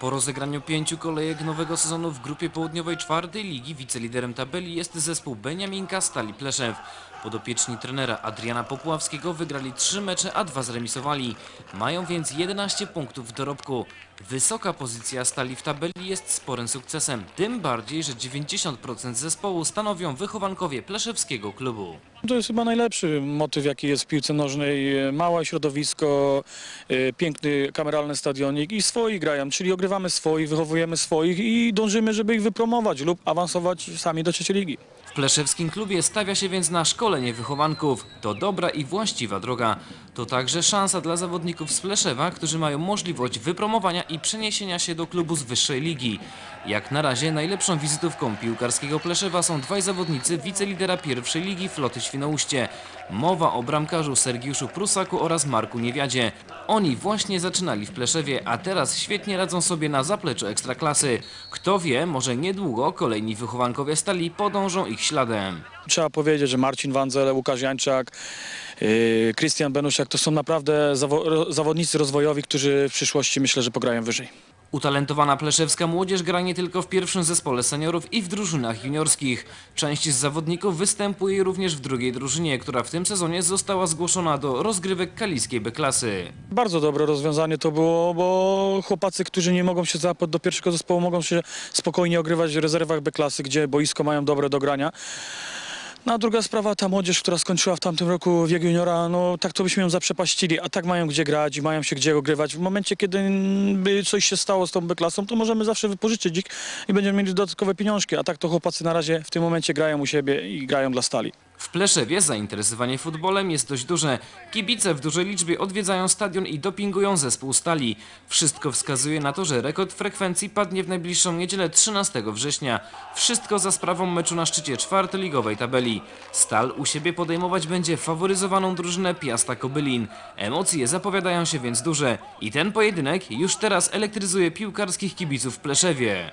Po rozegraniu pięciu kolejek nowego sezonu w grupie południowej czwartej ligi wiceliderem tabeli jest zespół Beniaminka Stali Pleszew. Podopieczni trenera Adriana Popławskiego wygrali trzy mecze, a dwa zremisowali. Mają więc 11 punktów w dorobku. Wysoka pozycja Stali w tabeli jest sporym sukcesem, tym bardziej, że 90% zespołu stanowią wychowankowie pleszewskiego klubu. To jest chyba najlepszy motyw, jaki jest w piłce nożnej. Małe środowisko, e, piękny kameralny stadionik i swoi grają, czyli ogrywamy swoich, wychowujemy swoich i dążymy, żeby ich wypromować lub awansować sami do trzeciej ligi. W pleszewskim klubie stawia się więc na szkolenie wychowanków. To dobra i właściwa droga. To także szansa dla zawodników z Pleszewa, którzy mają możliwość wypromowania i przeniesienia się do klubu z wyższej ligi. Jak na razie najlepszą wizytówką piłkarskiego Pleszewa są dwaj zawodnicy wicelidera pierwszej ligi Floty Świnoujście. Mowa o bramkarzu Sergiuszu Prusaku oraz Marku Niewiadzie. Oni właśnie zaczynali w Pleszewie, a teraz świetnie radzą sobie na zapleczu Ekstraklasy. Kto wie, może niedługo kolejni wychowankowie stali podążą ich śladem. Trzeba powiedzieć, że Marcin Wanzel, Łukasz Jańczak, Krystian Benusiak to są naprawdę zawodnicy rozwojowi, którzy w przyszłości myślę, że pograją wyżej. Utalentowana pleszewska młodzież gra nie tylko w pierwszym zespole seniorów i w drużynach juniorskich. Część z zawodników występuje również w drugiej drużynie, która w tym sezonie została zgłoszona do rozgrywek kaliskiej B-klasy. Bardzo dobre rozwiązanie to było, bo chłopacy, którzy nie mogą się załapać do pierwszego zespołu, mogą się spokojnie ogrywać w rezerwach B-klasy, gdzie boisko mają dobre do grania. No a druga sprawa, ta młodzież, która skończyła w tamtym roku wiek juniora, no tak to byśmy ją zaprzepaścili, a tak mają gdzie grać i mają się gdzie ogrywać. W momencie, kiedy by coś się stało z tą B-klasą, to możemy zawsze wypożyczyć ich i będziemy mieli dodatkowe pieniążki, a tak to chłopacy na razie w tym momencie grają u siebie i grają dla stali. W Pleszewie zainteresowanie futbolem jest dość duże. Kibice w dużej liczbie odwiedzają stadion i dopingują zespół stali. Wszystko wskazuje na to, że rekord frekwencji padnie w najbliższą niedzielę 13 września. Wszystko za sprawą meczu na szczycie czwartoligowej tabeli. Stal u siebie podejmować będzie faworyzowaną drużynę Piasta Kobylin. Emocje zapowiadają się więc duże i ten pojedynek już teraz elektryzuje piłkarskich kibiców w Pleszewie.